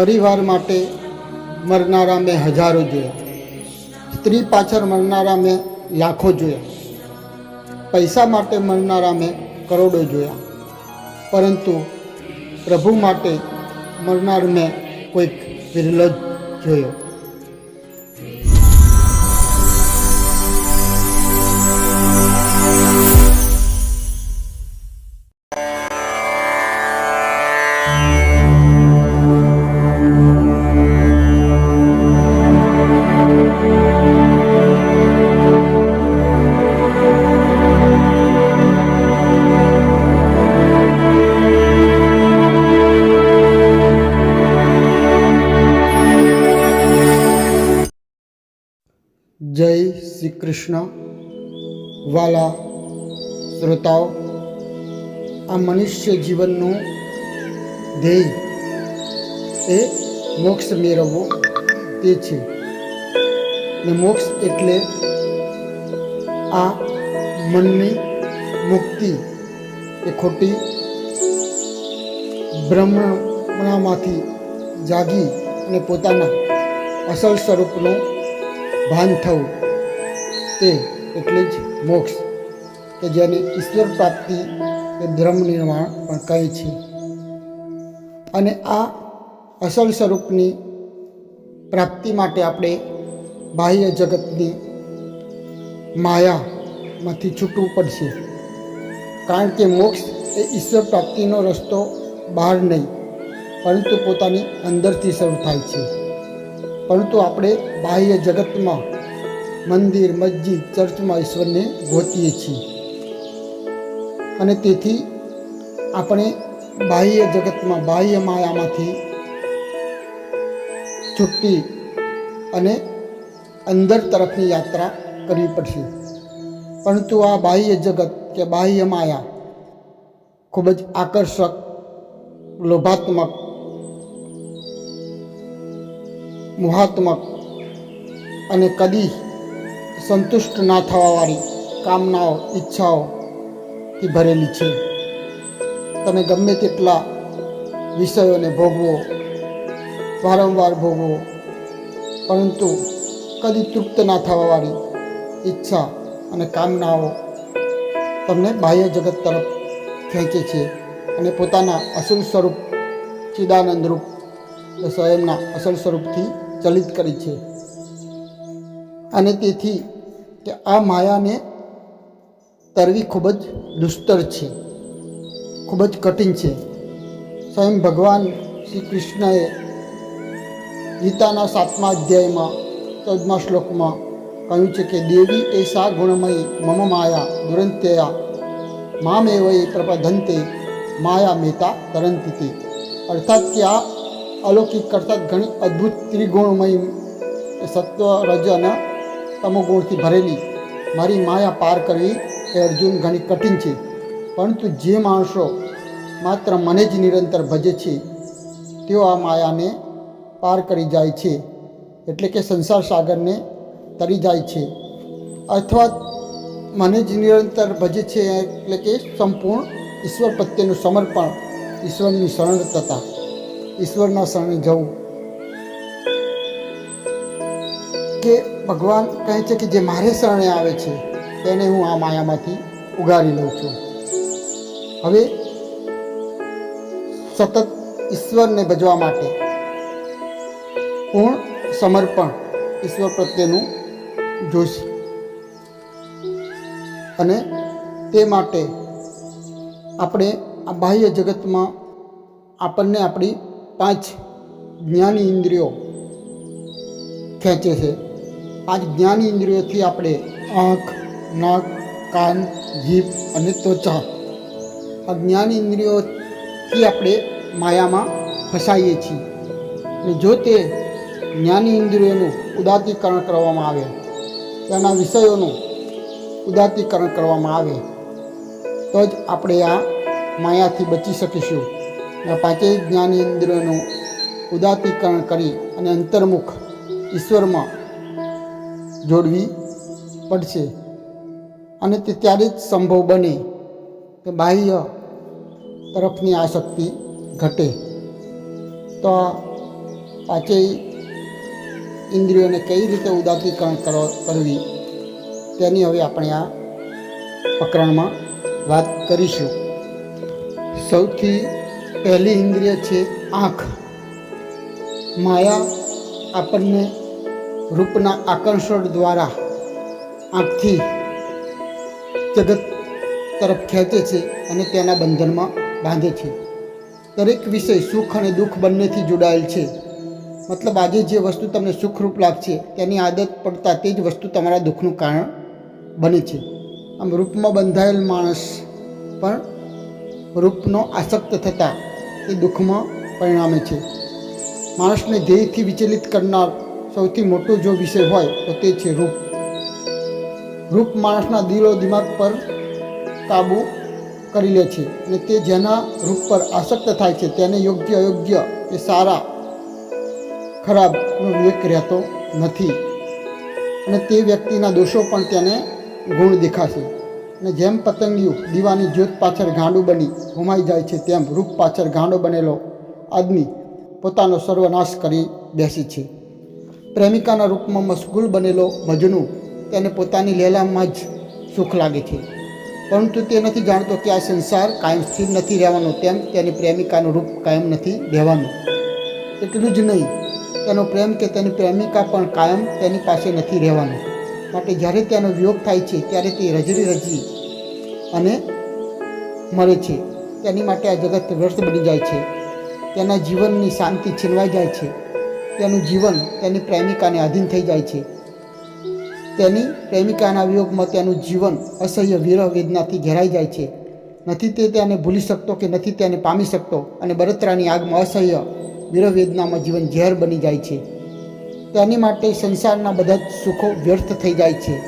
પરિવાર માટે મરનારા મેં હજારો જોયા. સ્ત્રી પાછળ મરનારા મેં લાખો જોયા. પૈસા માટે મરનારા મેં કરોડો જોયા. પરંતુ પ્રભુ માટે મરનાર મેં કોઈક વિરલ જ જોયો. કૃષ્ણ, વાલા, શ્રોતાઓ, આ મનુષ્ય જીવનનું ધ્યેય એ મોક્ષ મેળવવો તે છે. ને મોક્ષ એટલે આ મનની મુક્તિ એ ખોટી બ્રહ્મણામાંથી જાગી અને પોતાના અસલ સ્વરૂપનું ભાન થવું. તે એટલે જ મોક્ષ, કે જેને ઈશ્વર પ્રાપ્તિ કે ધર્મ નિર્માણ પણ કહે છે. અને આ અસલ સ્વરૂપની પ્રાપ્તિ માટે આપણે બાહ્ય જગતની માયામાંથી છૂટવું પડશે. કારણ કે મોક્ષ એ ઈશ્વર પ્રાપ્તિનો રસ્તો બહાર નહીં, પરંતુ પોતાની અંદરથી શરૂ થાય છે. પરંતુ આપણે બાહ્ય જગતમાં મંદિર, મસ્જિદ, ચર્ચમાં ઈશ્વરને ગોતીએ છીએ. અને તેથી આપણે બાહ્ય જગતમાં, બાહ્ય માયામાંથી છૂટી અને અંદર તરફની યાત્રા કરવી પડશે. પરંતુ આ બાહ્ય જગત કે બાહ્ય માયા ખૂબ જ આકર્ષક, લોભાત્મક, મોહાત્મક અને કદી સંતુષ્ટ ના થવાવાળી કામનાઓ ઈચ્છાઓથી ભરેલી છે. તમે ગમે તેટલા વિષયોને ભોગવો, વારંવાર ભોગવો, પરંતુ કદી તૃપ્ત ના થવાવાળી ઈચ્છા અને કામનાઓ તમને બાહ્ય જગત તરફ ખેંચે છે અને પોતાના અસલ સ્વરૂપ ચિદાનંદ રૂપ સ્વયંના અસલ સ્વરૂપથી ચલિત કરી છે. અને તેથી કે આ માયાને તરવી ખૂબ જ દુસ્તર છે. ખૂબ જ કઠિન છે. સ્વયં ભગવાન શ્રી કૃષ્ણએ ગીતાના સાતમા અધ્યાયમાં, ચૌદમા શ્લોકમાં કહ્યું છે કે, દેવી એ સા ગુણમયી, મમ માયા દુરંત્યયા મામ એવય પ્રપધંતે, માયા મેતા તરંતી અર્થાત કે આ અલૌકિક કરતાં ઘણી અદ્ભુત ત્રિગુણમય સત્વ રજ અને તમોગુણથી ભરેલી. મારી માયા પાર કરવી એ અર્જુન ઘણી કઠિન છે. પરંતુ જે માણસો માત્ર મને જ નિરંતર ભજે છે, તેઓ આ માયાને પાર કરી જાય છે. એટલે કે સંસાર સાગરને તરી જાય છે. અથવા મને જ નિરંતર ભજે છે એટલે કે સંપૂર્ણ ઈશ્વર પ્રત્યેનું સમર્પણ ઈશ્વરની શરણતતા ઈશ્વરના શરણે જવું. કે ભગવાન કહે છે કે જે મારે શરણે આવે છે, તેને હું આ માયામાંથી ઉગારી લઉં છું. હવે સતત ઈશ્વરને ભજવા માટે પૂર્ણ સમર્પણ ઈશ્વર પ્રત્યેનું જોઈશે અને તે માટે આપણે આ બાહ્ય જગતમાં આપણને આપણી પાંચ જ્ઞાની ઇન્દ્રિયો ખેંચે છે. પાંચ જ્ઞાન ઇન્દ્રિયોથી આપણે આંખ, નાક, કાન, જીભ અને ત્વચા આ જ્ઞાન ઇન્દ્રિયોથી આપણે માયામાં ફસાઈએ છીએ. અને જો તે જ્ઞાની ઇન્દ્રિયોનું ઉદાતીકરણ કરવામાં આવે તેના વિષયોનું ઉદાતીકરણ કરવામાં આવે, તો જ આપણે આ માયાથી બચી શકીશું. આ પાંચેય જ્ઞાની ઇન્દ્રિયોનું ઉદાતીકરણ કરી અને અંતર્મુખ ઈશ્વરમાં જોડવી પડશે. અને તે ત્યારે જ સંભવ બને કે બાહ્ય તરફની આસક્તિ ઘટે. તો પાંચેય ઇન્દ્રિયોને કઈ રીતે ઉદાત્તીકરણ કરો, કરવી, તેની હવે આપણે આ પ્રકરણમાં વાત કરીશું. સૌથી પહેલી ઇન્દ્રિય છે આંખ. માયા આપણને રૂપના આકર્ષણ દ્વારા આંખથી જગત તરફ ખેંચે છે અને તેના બંધનમાં બાંધે છે. દરેક વિષય સુખ અને દુઃખ બંનેથી જોડાયેલ છે. મતલબ આજે જે વસ્તુ તમને સુખરૂપ લાગશે, તેની આદત પડતા તે જ વસ્તુ તમારા દુઃખનું કારણ બને છે. આમ રૂપમાં બંધાયેલ માણસ પણ રૂપનો આસક્ત થતાં એ દુઃખમાં પરિણામે છે. માણસને ધ્યેયથી વિચલિત કરનાર સૌથી મોટો જો વિષય હોય તો તે છે રૂપ. રૂપ માણસના દિલો દિમાગ પર કાબુ કરી લે છે અને તે જેના રૂપ પર આસક્ત થાય છે તેને યોગ્ય અયોગ્ય કે સારા, ખરાબનો વિવેક રહેતો નથી. અને તે વ્યક્તિના દોષો પણ તેને ગુણ દેખાશે. અને જેમ પતંગિયું દીવાની જ્યોત પાછળ ગાંડું બની હુમાઈ જાય છે, તેમ રૂપ પાછળ ગાંડો બનેલો આદમી પોતાનો સર્વનાશ કરી બેસે છે. પ્રેમિકાના રૂપમાં મશગુલ બનેલો મજનુ તેને પોતાની લેલામાં જ સુખ લાગે છે. પરંતુ તે નથી જાણતો કે આ સંસાર કાયમ સ્થિર નથી રહેવાનો તેમ તેની પ્રેમિકાનું રૂપ કાયમ નથી રહેવાનું. એટલું જ નહીં, તેનો પ્રેમ કે તેની પ્રેમિકા પણ કાયમ તેની પાસે નથી રહેવાનું. માટે જ્યારે તેનો વિયોગ થાય છે, ત્યારે તે રજરી રજી અને મરે છે. તેની માટે આ જગત વ્યર્થ બની જાય છે. તેના જીવનની શાંતિ છીનવાઈ જાય છે. તેનું જીવન તેની પ્રેમિકાને આધીન થઈ જાય છે. તેની પ્રેમિકાના વિયોગમાં તેનું જીવન અસહ્ય વિરહ વેદનાથી ઘેરાઈ જાય છે. નથી તે તેને ભૂલી શકતો કે નથી તેને પામી શકતો અને બળતરાની આગમાં અસહ્ય વિરહ વેદનામાં જીવન ઝેર બની જાય છે. તેની માટે સંસારના બધા જ સુખો વ્યર્થ થઈ જાય છે.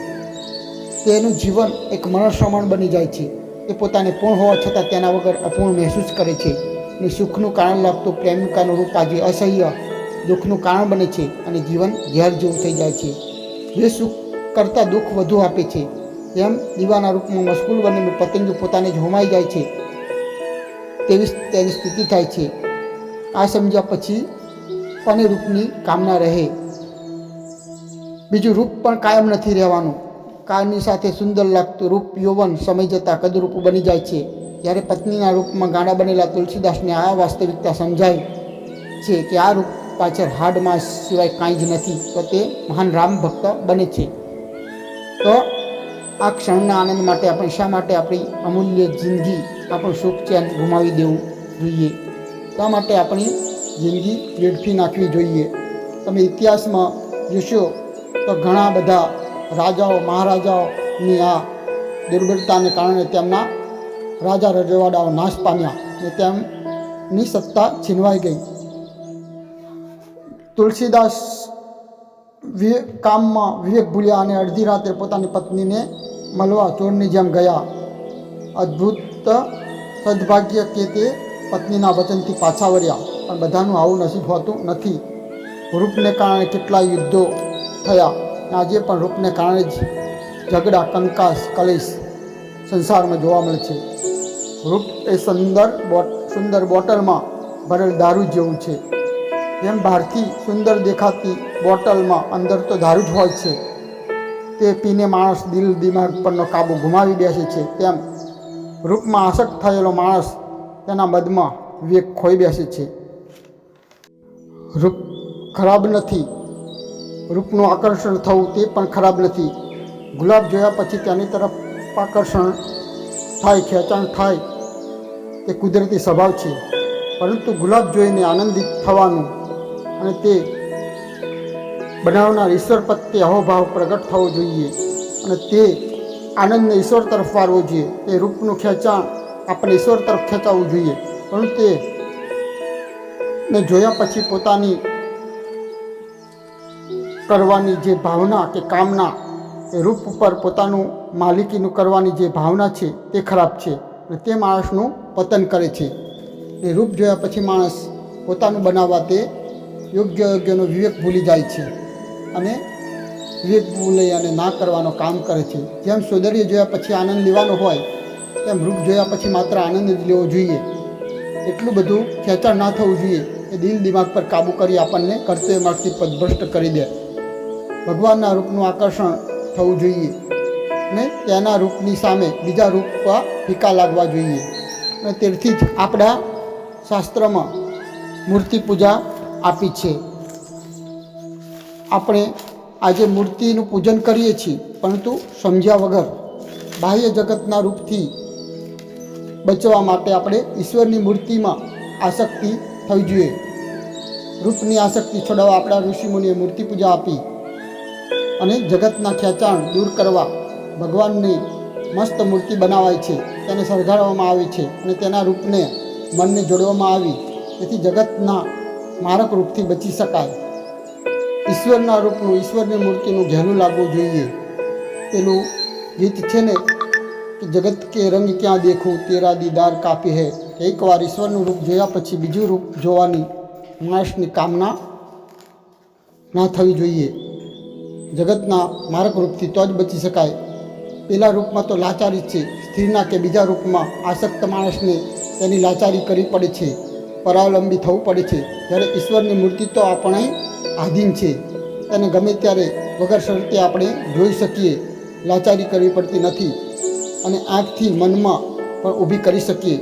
તેનું જીવન એક મનોશ્રમણ બની જાય છે. તે પોતાને પૂર્ણ હોવા છતાં તેના વગર અપૂર્ણ મહેસૂસ કરે છે. અને સુખનું કારણ લાગતું પ્રેમિકાનું રૂપ આજે અસહ્ય દુઃખનું કારણ બને છે અને જીવન ઝેર જેવું થઈ જાય છે. જે સુખ કરતાં દુઃખ વધુ આપે છે. એમ દીવાના રૂપમાં મશગુલ બનેલું પતંગ પોતાને જ હોમાઈ જાય છે. તેવી તેની સ્થિતિ થાય છે. આ સમજ્યા પછી કોને રૂપની કામના રહે? બીજું રૂપ પણ કાયમ નથી રહેવાનું. કાળની સાથે સુંદર લાગતું રૂપ યૌવન સમય જતાં કદરૂપ બની જાય છે. જ્યારે પત્નીના રૂપમાં ગાડા બનેલા તુલસીદાસને આ વાસ્તવિકતા સમજાય છે કે આ રૂપ પાછળ હાડ માસ સિવાય કાંઈ જ નથી, તો તે મહાન રામ ભક્ત બને છે. તો આ ક્ષણના આનંદ માટે આપણે શા માટે આપણી અમૂલ્ય જિંદગી આપણું સુખ ચેન ગુમાવી દેવું જોઈએ? શા માટે આપણી જિંદગી વેડફી નાખવી જોઈએ? તમે ઇતિહાસમાં જોશો તો ઘણા બધા રાજાઓ, મહારાજાઓની આ દુર્બળતાને કારણે તેમના રાજા રજવાડાઓ નાશ પામ્યા અને તેમની સત્તા છીનવાઈ ગઈ. તુલસીદાસ કામમાં વિવેક ભૂલ્યા અને અડધી રાત્રે પોતાની પત્નીને મળવા ચોરની જેમ ગયા. અદ્ભુત સદભાગ્ય કે તે પત્નીના વચનથી પાછા વળ્યા. પણ બધાનું આવું નસીબ હોતું નથી. રૂપને કારણે કેટલા યુદ્ધો થયા આજે પણ રૂપને કારણે જ ઝઘડા, કંકાસ, કલેશ સંસારમાં જોવા મળે છે. રૂપ એ સુંદર બોટ, સુંદર બોટલમાં ભરેલ દારૂ જેવું છે. જેમ બહારથી સુંદર દેખાતી બોટલમાં અંદર તો દારૂ જ હોય છે. તે પીને માણસ દિલ દિમાગ પરનો કાબુ ગુમાવી બેસે છે. તેમ રૂપમાં આસક્ત થયેલો માણસ તેના મદમાં વિવેક ખોઈ બેસે છે. રૂપ ખરાબ નથી. રૂપનું આકર્ષણ થવું તે પણ ખરાબ નથી. ગુલાબ જોયા પછી તેની તરફ આકર્ષણ થાય, ખેંચાણ થાય, તે કુદરતી સ્વભાવ છે. પરંતુ ગુલાબ જોઈને આનંદિત થવાનું અને તે બનાવનાર ઈશ્વર પ્રત્યે અહોભાવ પ્રગટ થવો જોઈએ અને તે આનંદને ઈશ્વર તરફ વાળવો જોઈએ. તે રૂપનું ખેંચાણ આપણે ઈશ્વર તરફ ખેંચાવવું જોઈએ. પણ તે ને જોયા પછી પોતાની કરવાની જે ભાવના કે કામના એ રૂપ ઉપર પોતાનું માલિકીનું કરવાની જે ભાવના છે તે ખરાબ છે અને તે માણસનું પતન કરે છે. એ રૂપ જોયા પછી માણસ પોતાનું બનાવવા તે યોગ્ય યોગ્યનો વિવેક ભૂલી જાય છે અને વિવેક ભૂલી અને ના કરવાનો કામ કરે છે. જેમ સૌંદર્ય જોયા પછી આનંદ લેવાનો હોય, તેમ રૂપ જોયા પછી માત્ર આનંદ જ લેવો જોઈએ. એટલું બધું ખેંચાણ ના થવું જોઈએ એ દિલ દિમાગ પર કાબૂ કરી આપણને કર્તવ્યમાંથી પદભ્રષ્ટ કરી દે. ભગવાનના રૂપનું આકર્ષણ થવું જોઈએ ને તેના રૂપની સામે બીજા રૂપ ફીકા લાગવા જોઈએ. અને તેથી જ આપણા શાસ્ત્રમાં મૂર્તિ પૂજા આપી છે. આપણે આજે મૂર્તિનું પૂજન કરીએ છીએ, પરંતુ સમજ્યા વગર બાહ્ય જગતના રૂપથી બચવા માટે આપણે ઈશ્વરની મૂર્તિમાં આસક્તિ થવી જોઈએ. રૂપની આસક્તિ છોડાવવા આપણા ઋષિમુનિએ મૂર્તિ પૂજા આપી અને જગતના ખેંચાણ દૂર કરવા ભગવાનની મસ્ત મૂર્તિ બનાવાય છે, તેને સળગાડવામાં આવે છે અને તેના રૂપને મનને જોડવામાં આવી. તેથી જગતના મારક રૂપથી બચી શકાય. ઈશ્વરના રૂપનું, ઈશ્વરની મૂર્તિનું ઘેલું લાગવું જોઈએ. પેલું ગીત છે ને, કે જગત કે રંગ ક્યાં દેખું, તેરા દીદાર કાપી હે. એકવાર ઈશ્વરનું રૂપ જોયા પછી બીજું રૂપ જોવાની માણસની કામના ના થવી જોઈએ. જગતના મારક રૂપથી તો જ બચી શકાય. પેલા રૂપમાં તો લાચારી છે. સ્ત્રીના કે બીજા રૂપમાં આસક્ત માણસને તેની લાચારી કરવી પડે છે. પરાવલંબી થવું પડે છે. જ્યારે ઈશ્વરની મૂર્તિ તો આપણે આધીન છે. તેને ગમે ત્યારે વગર શરતે આપણે જોઈ શકીએ, લાચારી કરવી પડતી નથી. અને આંખથી મનમાં પણ ઊભી કરી શકીએ.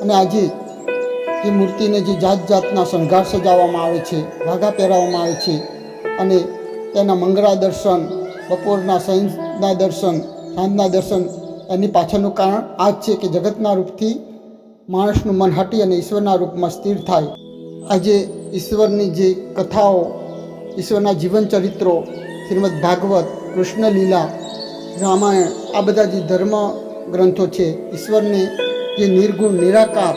અને આજે એ મૂર્તિને જે જાત જાતના શણગાર સજાવવામાં આવે છે, વાઘા પહેરાવવામાં આવે છે અને તેના મંગળા દર્શન, બપોરના સાંજના દર્શન સાંજના દર્શન એની પાછળનું કારણ આ જ છે કે જગતના રૂપથી માણસનું મન હટી અને ઈશ્વરના રૂપમાં સ્થિર થાય. આજે ઈશ્વરની જે કથાઓ, ઈશ્વરના જીવન ચરિત્રો, શ્રીમદ ભાગવત કૃષ્ણ લીલા રામાયણ, આ બધા જે ધર્મ ગ્રંથો છે, ઈશ્વરને જે નિર્ગુણ, નિરાકાર,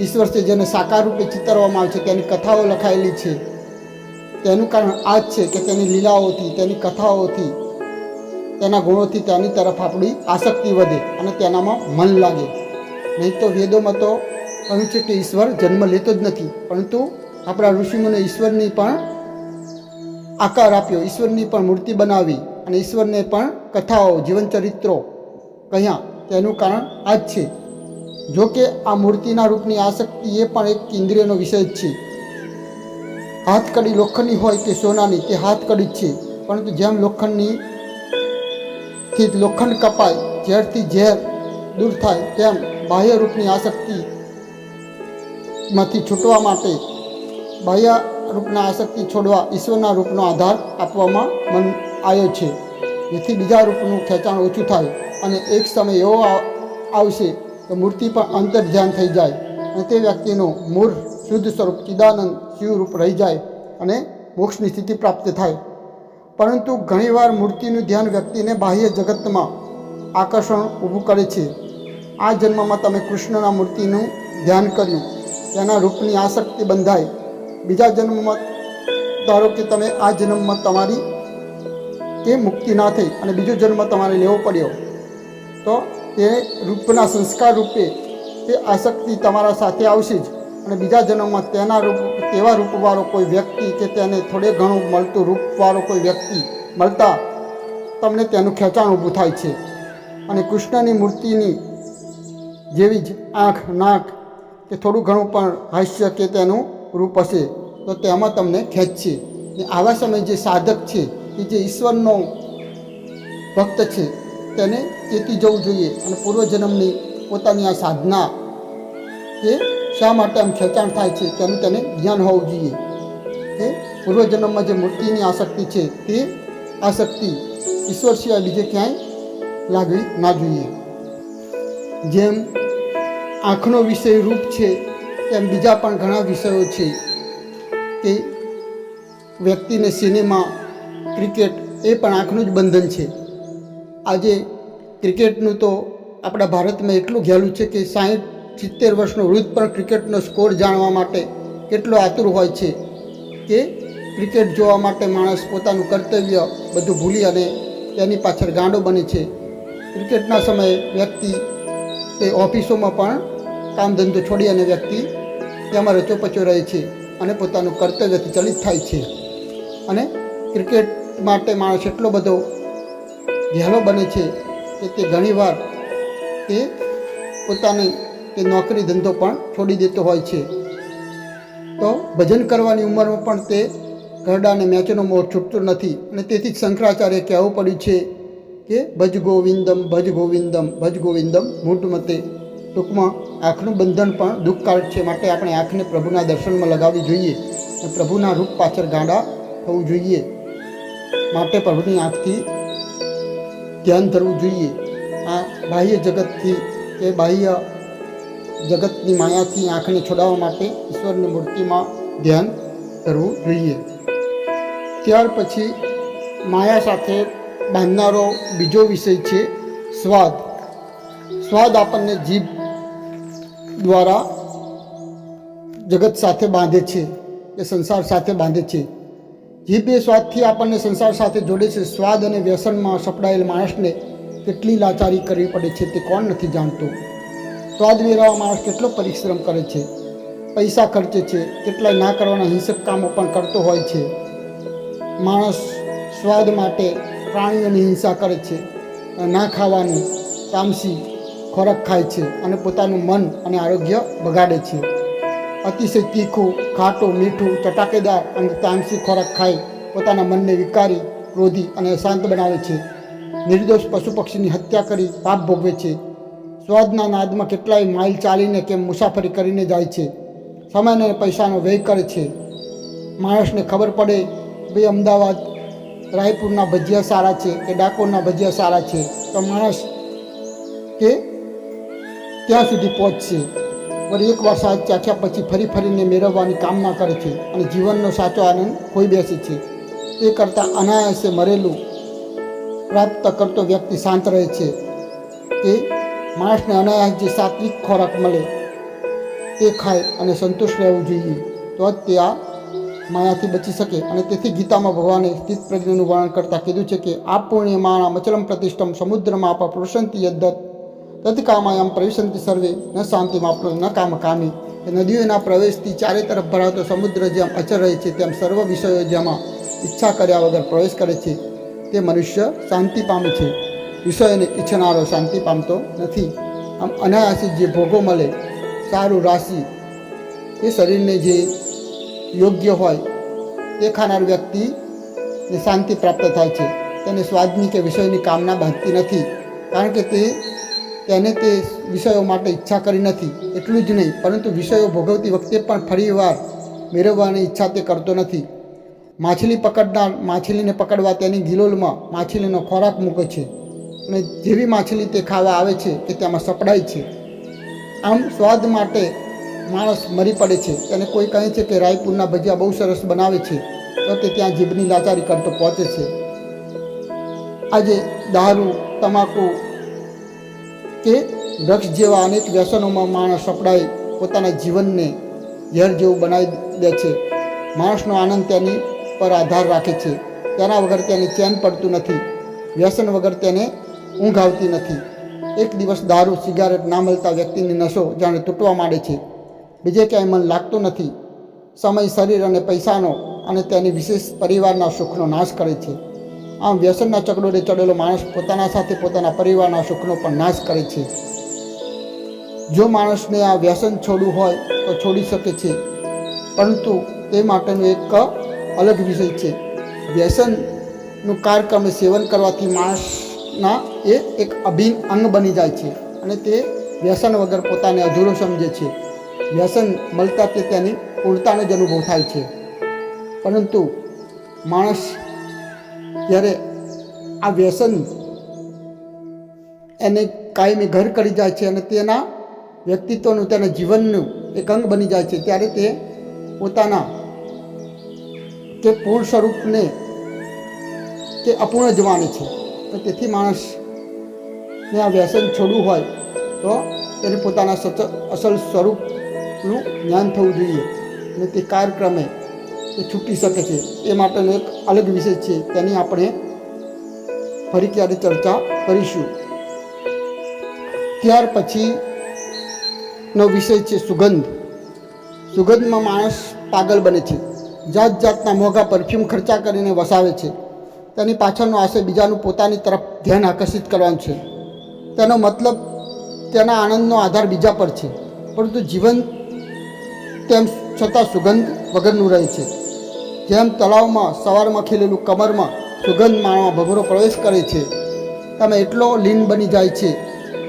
ઈશ્વર છે જેને સાકાર રૂપે ચિતરવામાં આવે છે, તેની કથાઓ લખાયેલી છે. તેનું કારણ આ જ છે કે તેની લીલાઓથી, તેની કથાઓથી, તેના ગુણોથી તેની તરફ આપણી આસક્તિ વધે અને તેનામાં મન લાગે. નહીં તો વેદોમાં તો કહ્યું છે કે ઈશ્વર જન્મ લેતો જ નથી. પરંતુ આપણા ઋષિમુને ઈશ્વરની પણ આકાર આપ્યો, ઈશ્વરની પણ મૂર્તિ બનાવી અને ઈશ્વરને પણ કથાઓ જીવનચરિત્રો કહ્યા. તેનું કારણ આ જ છે. જો કે આ મૂર્તિના રૂપની આસક્તિ એ પણ એક ઇન્દ્રિયનો વિષય જ છે. હાથકડી લોખંડની હોય કે સોનાની, તે હાથકડી જ છે. પરંતુ જેમ લોખંડની થી લોખંડ કપાય, ઝેરથી ઝેર દૂર થાય, તેમ બાહ્ય રૂપની આસક્તિમાંથી છૂટવા માટે બાહ્ય રૂપના આસક્તિ છોડવા ઈશ્વરના રૂપનો આધાર આપવામાં મન આવ્યો છે. જેથી બીજા રૂપનું ખેંચાણ ઓછું થાય અને એક સમય એવો આવશે કે મૂર્તિ પણ અંતર ધ્યાન થઈ જાય અને તે વ્યક્તિનું મૂળ શુદ્ધ સ્વરૂપ ચિદાનંદ શિવરૂપ રહી જાય અને મોક્ષની સ્થિતિ પ્રાપ્ત થાય. પરંતુ ઘણીવાર મૂર્તિનું ધ્યાન વ્યક્તિને બાહ્ય જગતમાં આકર્ષણ ઊભું કરે છે. આ જન્મમાં તમે કૃષ્ણના મૂર્તિનું ધ્યાન કર્યું. તેના રૂપની આસક્તિ બંધાય. બીજા જન્મમાં ધારો કે તમે આ જન્મમાં તમારી કે મુક્તિ ના થઈ અને બીજો જન્મ તમારે લેવો પડ્યો, તો તે રૂપના સંસ્કાર રૂપે તે આસક્તિ તમારા સાથે આવશે જ. અને બીજા જન્મમાં તેના રૂપ, તેવા રૂપવાળો કોઈ વ્યક્તિ કે તેને થોડે ઘણું મળતું રૂપવાળો કોઈ વ્યક્તિ મળતા તમને તેનું ખેંચાણ ઊભું થાય છે. અને કૃષ્ણની મૂર્તિની જેવી જ આંખ, નાક કે થોડું ઘણું પણ હાસ્ય કે તેનું રૂપ હશે, તો તેમાં તમને ખેંચશે ને આવા સમયે જે સાધક છે કે જે ઈશ્વરનો ભક્ત છે, તેને ચેતી જવું જોઈએ અને પૂર્વજન્મની પોતાની આ સાધના કે શા માટે આમ ખેંચાણ થાય છે, તેનું તેને જ્ઞાન હોવું જોઈએ. કે પૂર્વજન્મમાં જે મૂર્તિની આસક્તિ છે, તે આસક્તિ ઈશ્વર સિવાય બીજે ક્યાંય લાગવી ના જોઈએ. જેમ આંખનો વિષય રૂપ છે, તેમ બીજા પણ ઘણા વિષયો છે. કે વ્યક્તિને સિનેમા, ક્રિકેટ એ પણ આંખનું જ બંધન છે. આજે ક્રિકેટનું તો આપણા ભારતમાં એટલું ઘેલું છે કે સાહીઠ સિત્તેર વર્ષનો વૃદ્ધ પણ ક્રિકેટનો સ્કોર જાણવા માટે કેટલો આતુર હોય છે કે ક્રિકેટ જોવા માટે માણસ પોતાનું કર્તવ્ય બધું ભૂલી અને તેની પાછળ ગાંડો બને છે. ક્રિકેટના સમયે વ્યક્તિ તે ઓફિસોમાં પણ કામ ધંધો છોડી અને વ્યક્તિ તેમાં રચોપચો રહે છે અને પોતાનું કર્તવ્યથી ચલિત થાય છે. અને ક્રિકેટ માટે માણસ એટલો બધો વહેલો બને છે કે તે ઘણીવાર તે પોતાની તે નોકરી ધંધો પણ છોડી દેતો હોય છે. તો ભજન કરવાની ઉંમરમાં પણ તે ઘરડા અને મેચનો મોહ છૂટતો નથી અને તેથી જ શંકરાચાર્ય કહેવું પડ્યું છે કે ભજ ગોવિંદમ ભજ ગોવિંદમ ભજ ગોવિંદમ મૂટ મતે ટૂંકમાં આંખનું બંધન પણ દુઃખકારક છે માટે આપણે આંખને પ્રભુના દર્શનમાં લગાવવી જોઈએ અને પ્રભુના રૂપ પાછળ ગાંડા થવું જોઈએ માટે પ્રભુની આંખથી ધ્યાન ધરવું જોઈએ. આ બાહ્ય જગતથી કે બાહ્ય જગતની માયાથી આંખને છોડાવવા માટે ઈશ્વરની મૂર્તિમાં ધ્યાન ધરવું જોઈએ. ત્યાર પછી માયા સાથે બાંધનારો બીજો વિષય છે સ્વાદ. સ્વાદ આપણને જીભ દ્વારા જગત સાથે બાંધે છે એ સંસાર સાથે બાંધે છે. જીભ એ સ્વાદથી આપણને સંસાર સાથે જોડે છે. સ્વાદ અને વ્યસનમાં સપડાયેલ માણસને કેટલી લાચારી કરવી પડે છે તે કોણ નથી જાણતું. સ્વાદ મેળવવા માણસ કેટલો પરિશ્રમ કરે છે. પૈસા ખર્ચે છે. કેટલાય ના કરવાના હિંસક કામો પણ કરતો હોય છે. માણસ સ્વાદ માટે પ્રાણીઓની હિંસા કરે છે, ના ખાવાનું, તામસી, ખોરાક ખાય છે અને પોતાનું મન અને આરોગ્ય બગાડે છે. અતિશય તીખું, ખાટું, મીઠું, ચટાકેદાર અને તામસી ખોરાક ખાઈ પોતાના મનને વિકારી, ક્રોધી અને અશાંત બનાવે છે. નિર્દોષ પશુ પક્ષીની હત્યા કરી પાપ ભોગવે છે. સ્વાદના નાદમાં કેટલાય માઇલ ચાલીને કે મુસાફરી કરીને જાય છે. સમય અને પૈસાનો વ્યય કરે છે. માણસને ખબર પડે, ભાઈ, અમદાવાદ રાયપુરના ભજીયા સારા છે કે ડાકોરના ભજીયા સારા છે તો માણસ કે ત્યાં સુધી પહોંચશે. વળી એકવાર સાથ ચાખ્યા પછી ફરી ફરીને મેળવવાની કામના કરે છે અને જીવનનો સાચો આનંદ ખોઈ બેસે છે. તે કરતાં અનાયાસે મરેલું પ્રાપ્ત કરતો વ્યક્તિ શાંત રહે છે કે માણસને અનાયાસ જે સાત્વિક ખોરાક મળે તે ખાય અને સંતુષ્ટ રહેવું જોઈએ. તો જ તે આ માયાથી બચી શકે અને તેથી ગીતામાં ભગવાને સ્થિત પ્રજ્ઞનું વર્ણન કરતાં કીધું છે કે આ પુણ્ય માણા મચલમ પ્રતિષ્ઠમ સમુદ્રમાં આપ પ્રસંતિ યદ્દત તદ કામાયામ પ્રવિશંતિ સર્વે, ન શાંતિ માપનો ન કામ કામી નદીઓના પ્રવેશથી ચારે તરફ ભરાતો સમુદ્ર જેમ અચર રહે છે, તેમ સર્વ વિષયો જેમાં ઈચ્છા કર્યા વગર પ્રવેશ કરે છે, તે મનુષ્ય શાંતિ પામે છે. વિષયોને ઈચ્છનારો શાંતિ પામતો નથી. આમ અનાયાસી જે ભોગો મળે, સારું રાશિ, એ શરીરને જે યોગ્ય હોય તે ખાનાર વ્યક્તિને શાંતિ પ્રાપ્ત થાય છે. તેને સ્વાદની કે વિષયની કામના બાંધતી નથી, કારણ કે તે, તેને તે વિષયો માટે ઈચ્છા કરી નથી. એટલું જ નહીં, પરંતુ વિષયો ભોગવતી વખતે પણ ફરીવાર મેળવવાની ઈચ્છા તે કરતો નથી. માછલી પકડનાર, માછલીને પકડવા તેની ગિલોલમાં માછલીનો ખોરાક મૂકે છે અને જેવી માછલી તે ખાવા આવે છે કે તેમાં સપડાય છે. આમ સ્વાદ માટે માણસ મરી પડે છે તેને કોઈ કહે છે કે રાયપુરના ભજીયા બહુ સરસ બનાવે છે, તો તે ત્યાં જીભની લાચારી કરતો પહોંચે છે. આજે દારૂ, તમાકુ કે ડ્રગ્સ જેવા અનેક વ્યસનોમાં માણસ સપડાઈ પોતાના જીવનને ઝેર જેવું બનાવી દે છે. માણસનો આનંદ તેની પર આધાર રાખે છે. તેના વગર તેને ચેન પડતું નથી. વ્યસન વગર તેને ઊંઘ આવતી નથી. એક દિવસ દારૂ, સિગારેટ ના મળતા વ્યક્તિની નસો જાણે તૂટવા માંડે છે. બીજે ક્યાંય મન લાગતું નથી. સમય, શરીર અને પૈસાનો અને તેની વિશેષ પરિવારના સુખનો નાશ કરે છે. આમ વ્યસનના ચકડોળે ચડેલો માણસ પોતાના સાથે પોતાના પરિવારના સુખનો પણ નાશ કરે છે. જો માણસને આ વ્યસન છોડવું હોય તો છોડી શકે છે. પરંતુ તે માટેનો એક અલગ વિષય છે. વ્યસનનું કાર્યક્રમે સેવન કરવાથી માણસના એ એક અભિન્ન અંગ બની જાય છે અને તે વ્યસન વગર પોતાને અધૂરો સમજે છે. વ્યસન મળતા તે તેની પૂર્ણતાનો જ અનુભવ થાય છે. પરંતુ માણસ જ્યારે આ વ્યસન એને કાયમી ઘર કરી જાય છે અને તેના વ્યક્તિત્વનું, તેના જીવનનું એક અંગ બની જાય છે, ત્યારે તે પોતાના તે પૂર્ણ સ્વરૂપને તે અપૂર્ણ જ માને છે. તો તેથી માણસને આ વ્યસન છોડવું હોય તો તેને પોતાના અસલ સ્વરૂપનું જ્ઞાન થવું જોઈએ અને તે કાર્યક્રમે એ છૂટી શકે છે. એ માટેનો એક અલગ વિષય છે. તેની આપણે ફરી ક્યારે ચર્ચા કરીશું. ત્યાર પછીનો વિષય છે સુગંધ. સુગંધમાં માણસ પાગલ બને છે. જાત જાતના મોંઘા પરફ્યુમ ખર્ચા કરીને વસાવે છે. તેની પાછળનો આશય બીજાનું પોતાની તરફ ધ્યાન આકર્ષિત કરવાનું છે. તેનો મતલબ તેના આનંદનો આધાર બીજા પર છે. પરંતુ જીવન તેમ છતાં સુગંધ વગરનું રહે છે. જેમ તળાવમાં સવારમાં ખીલેલું કમરમાં સુગંધ માણવા ભમરો પ્રવેશ કરે છે, તમે એટલો લીન બની જાય છે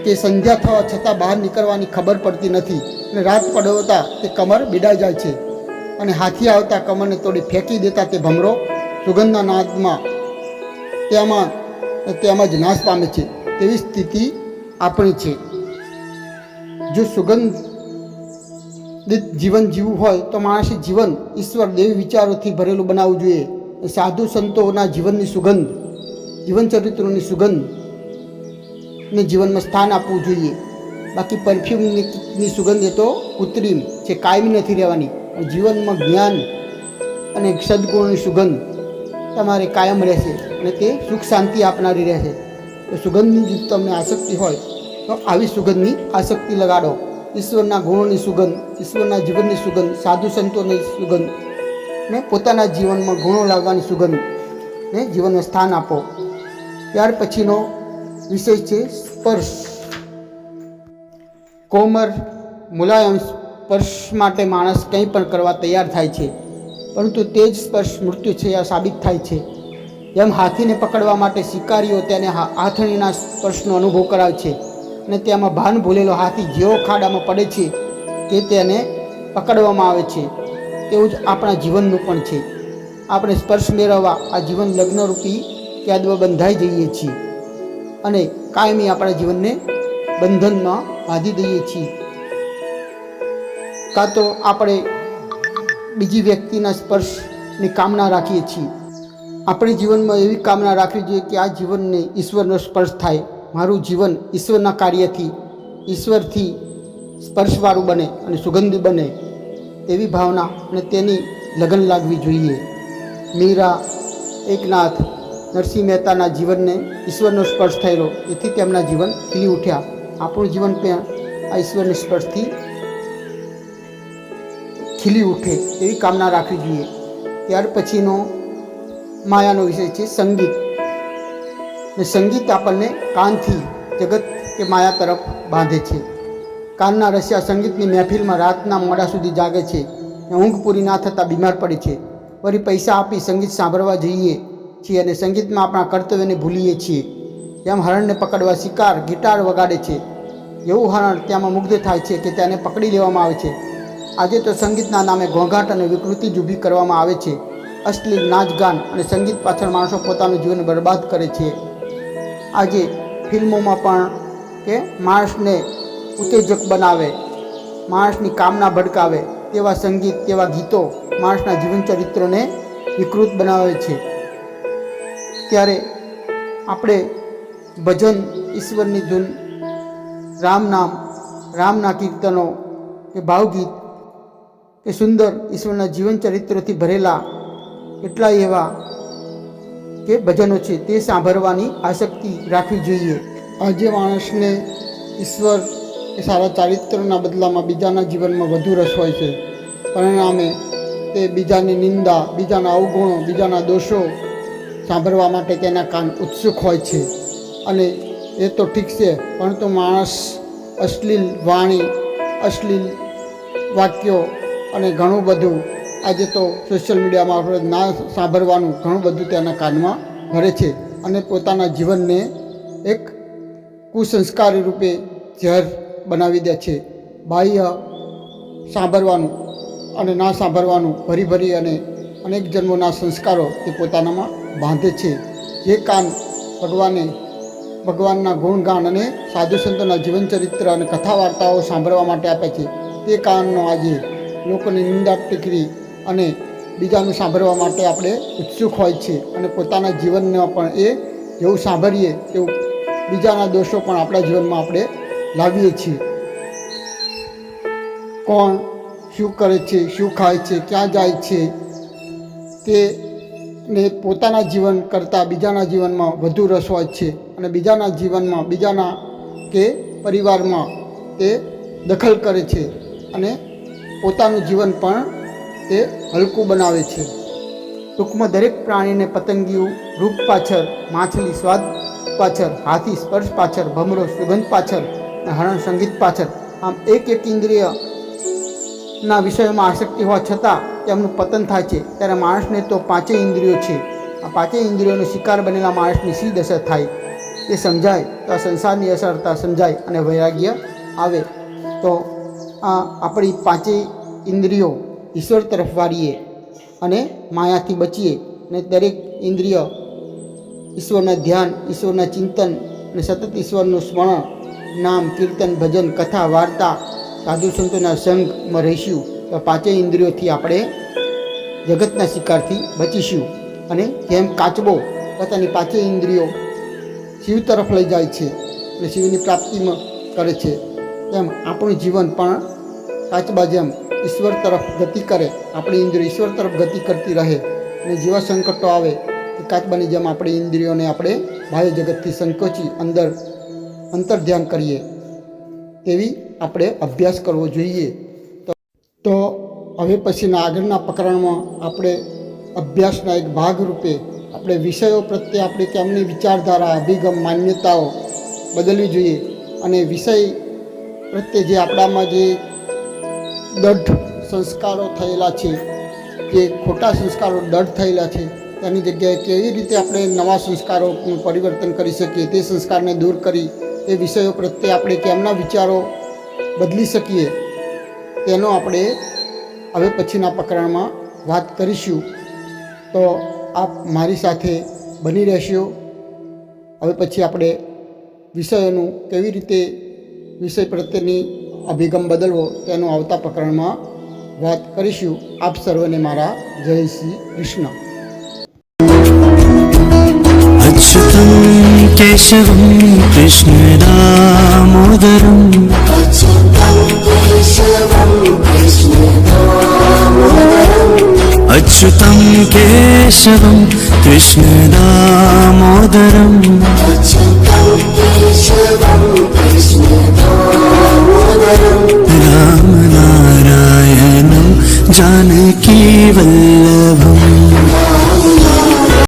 કે સંધ્યા થવા છતાં બહાર નીકળવાની ખબર પડતી નથી અને રાત પડવતા તે કમર બિડાઈ જાય છે અને હાથી આવતા કમરને તોડી ફેંકી દેતા તે ભમરો સુગંધના નાદમાં તેમાં તેમાં જ નાશ પામે છે. તેવી સ્થિતિ આપણી છે. જો સુગંધ જીવન જીવવું હોય તો માણસે જીવન ઈશ્વર દેવી વિચારોથી ભરેલું બનાવવું જોઈએ. સાધુ સંતોના જીવનની સુગંધ, જીવન ચરિત્રોની સુગંધ ને જીવનમાં સ્થાન આપવું જોઈએ. બાકી પરફ્યુમની સુગંધ એ તો કૃત્રિમ છે, કાયમી નથી રહેવાની. જીવનમાં જ્ઞાન અને સદગુણની સુગંધ તમારે કાયમ રહેશે અને તે સુખ શાંતિ આપનારી રહેશે. સુગંધની જો તમને આસક્તિ હોય તો આવી સુગંધની આસક્તિ લગાડો. ઈશ્વરના ગુણોની સુગંધ, ઈશ્વરના જીવનની સુગંધ, સાધુ સંતોની સુગંધ, ને પોતાના જીવનમાં ગુણો લાવવાની સુગંધ, ને જીવનને સ્થાન આપો. ત્યાર પછીનો વિષય છે સ્પર્શ. કોમર, મુલાયમ સ્પર્શ માટે માણસ કંઈ પણ કરવા તૈયાર થાય છે, પરંતુ તે જ સ્પર્શ મૃત્યુ છે આ સાબિત થાય છે. જેમ હાથીને પકડવા માટે શિકારીઓ તેને હાથણીના સ્પર્શનો અનુભવ કરાવે છે. અને તેમાં ભાન ભૂલેલો હાથી જેવો ખાડામાં પડે છે તે તેને પકડવામાં આવે છે. તેવું જ આપણા જીવનનું પણ છે. આપણે સ્પર્શ મેળવવા આ જીવન લગ્નરૂપી કેદમાં બંધાઈ જઈએ છીએ અને કાયમી આપણા જીવનને બંધનમાં બાંધી દઈએ છીએ. કાં તો આપણે બીજી વ્યક્તિના સ્પર્શની કામના રાખીએ છીએ. આપણે જીવનમાં એવી કામના રાખવી જોઈએ કે આ જીવનને ઈશ્વરનો સ્પર્શ થાય. મારું જીવન ઈશ્વરના કાર્યથી, ઈશ્વરથી સ્પર્શવાળું બને અને સુગંધી બને એવી ભાવના અને તેની લગન લાગવી જોઈએ. મીરા એકનાથ નરસિંહ મહેતાના જીવનને ઈશ્વરનો સ્પર્શ થયેલો, એથી તેમના જીવન ખીલી ઉઠ્યા. આપણું જીવન પણ આ ઈશ્વરના સ્પર્શથી ખીલી ઉઠે એવી કામના રાખવી જોઈએ. ત્યાર પછીનો માયાનો વિષય છે સંગીત. ને સંગીત આપણને કાનથી જગત કે માયા તરફ બાંધે છે. કાનના રસિયા સંગીતની મહેફિલમાં રાતના મોડા સુધી જાગે છે ને ઊંઘ પૂરી ના થતાં બીમાર પડે છે. વળી પૈસા આપી સંગીત સાંભળવા જઈએ છીએ અને સંગીતમાં આપણા કર્તવ્યને ભૂલીએ છીએ. જેમ હરણને પકડવા શિકાર, ગિટાર વગાડે છે. એવું હરણ તેમાં મુગ્ધ થાય છે કે તેને પકડી લેવામાં આવે છે. આજે તો સંગીતના નામે ઘોંઘાટ અને વિકૃતિ જ ઊભી કરવામાં આવે છે. અશ્લીલ નાચગાન અને સંગીત પાછળ માણસો પોતાનું જીવન બરબાદ કરે છે. આજે ફિલ્મોમાં પણ કે માણસને ઉત્તેજક બનાવે, માણસની કામના ભડકાવે તેવા સંગીત, તેવા ગીતો માણસના જીવન ચરિત્રને વિકૃત બનાવે છે. ત્યારે આપણે ભજન ઈશ્વરની ધૂન, રામ નામ રામના કીર્તનો કે ભાવગીત કે સુંદર ઈશ્વરના જીવન ચરિત્રોથી ભરેલા કેટલાય એવા કે ભજનો છે તે સાંભળવાની આસક્તિ રાખવી જોઈએ. આજે માણસને ઈશ્વર એ સારા ચારિત્રના બદલામાં બીજાના જીવનમાં વધુ રસ હોય છે. પરિણામે તે બીજાની નિંદા, બીજાના અવગુણો, બીજાના દોષો સાંભળવા માટે તેના કાન ઉત્સુક હોય છે. અને એ તો ઠીક છે, પણ તો માણસ અશ્લીલ વાણી, અશ્લીલ વાક્યો અને ઘણું બધું આજે તો સોશિયલ મીડિયામાં આપણે ના સાંભળવાનું ઘણું બધું તેના કાનમાં ભરે છે અને પોતાના જીવનને એક કુસંસ્કારી રૂપે ઝેર બનાવી દે છે. બાહ્ય સાંભળવાનું અને ના સાંભળવાનું ભરી ભરી અને અનેક જન્મોના સંસ્કારો તે પોતાનામાં બાંધે છે. જે કાન ભગવાને ભગવાનના ગુણગાન અને સાધુ સંતોના જીવન ચરિત્ર અને કથા વાર્તાઓ સાંભળવા માટે આપે છે. તે કાનનો આજે લોકોની નિંદા ટીકરી અને બીજાનું સાંભળવા માટે આપણે ઉત્સુક હોય છે અને પોતાના જીવનમાં પણ એ જેવું સાંભળીએ તેવું બીજાના દોષો પણ આપણા જીવનમાં આપણે લાવીએ છીએ. કોણ શું કરે છે, શું ખાય છે, ક્યાં જાય છે, તે ને પોતાના જીવન કરતાં બીજાના જીવનમાં વધુ રસ હોય છે અને બીજાના જીવનમાં બીજાના કે પરિવારમાં તે દખલ કરે છે અને પોતાનું જીવન પણ તે હલકું બનાવે છે. ટૂંકમાં દરેક પ્રાણીને પતંગિયું રૂપ પાછળ માછલી સ્વાદ પાછળ, હાથી સ્પર્શ પાછળ, ભમરો સુગંધ પાછળ અને હરણ સંગીત પાછળ. આમ એક એક ઇન્દ્રિય ના વિષયોમાં આસક્તિ હોવા છતાં તેમનું પતન થાય છે. ત્યારે માણસને તો પાંચેય ઇન્દ્રિયો છે. આ પાંચેય ઇન્દ્રિયોનો શિકાર બનેલા માણસની શી દશા થાય? એ સમજાય તો આ સંસારની અસરતા સમજાય અને વૈરાગ્ય આવે. તો આ આપણી પાંચેય ઇન્દ્રિયો ઈશ્વર તરફ વાળીએ અને માયાથી બચીએ અને દરેક ઇન્દ્રિય ઈશ્વરના ધ્યાન, ઈશ્વરના ચિંતન અને સતત ઈશ્વરનું સ્મરણ, નામ, કીર્તન, ભજન, કથા, વાર્તા, સાધુ સંતોના સંઘમાં રહીશું. તો પાંચેય ઇન્દ્રિયોથી આપણે જગતના શિકારથી બચીશું. અને જેમ કાચબો પોતાની પાંચેય ઇન્દ્રિયો શિવ તરફ લઈ જાય છે અને શિવની પ્રાપ્તિમાં કરે છે, તેમ આપણું જીવન પણ કાચબા જેમ ઈશ્વર તરફ ગતિ કરે, આપણી ઇન્દ્રિયો ઈશ્વર તરફ ગતિ કરતી રહે અને જેવા સંકટો આવે એ કાચબાની જેમ આપણી ઇન્દ્રિયોને આપણે બાહ્ય જગતથી સંકોચી અંદર અંતર ધ્યાન કરીએ તેવી આપણે અભ્યાસ કરવો જોઈએ. તો હવે પછીના આગળના પ્રકરણમાં આપણે અભ્યાસના એક ભાગ રૂપે આપણે વિષયો પ્રત્યે આપણે કેમની વિચારધારા, અભિગમ, માન્યતાઓ બદલવી જોઈએ અને વિષય પ્રત્યે જે આપણામાં જે દઢ સંસ્કારો થયેલા છે. જે ખોટા સંસ્કારો દઢ થયેલા છે. તેની જગ્યાએ કેવી રીતે આપણે નવા સંસ્કારોનું પરિવર્તન કરી શકીએ, તે સંસ્કારને દૂર કરી એ વિષયો પ્રત્યે આપણે કેમના વિચારો બદલી શકીએ, તેનો આપણે હવે પછીના પ્રકરણમાં વાત કરીશું. તો આપ મારી સાથે બની રહેશો. હવે પછી આપણે વિષયોનું કેવી રીતે વિષય પ્રત્યેની અભિગમ બદલવો તેનું આવતા પ્રકરણમાં વાત કરીશું આપ સર્વને મારા જય શ્રી કૃષ્ણ अच्युतं केशवं कृष्णदामोदरम् अच्युतं केशवं कृष्णदामोदरम् केशवं ராமநாராயணம் ஜானகி வல்லவம்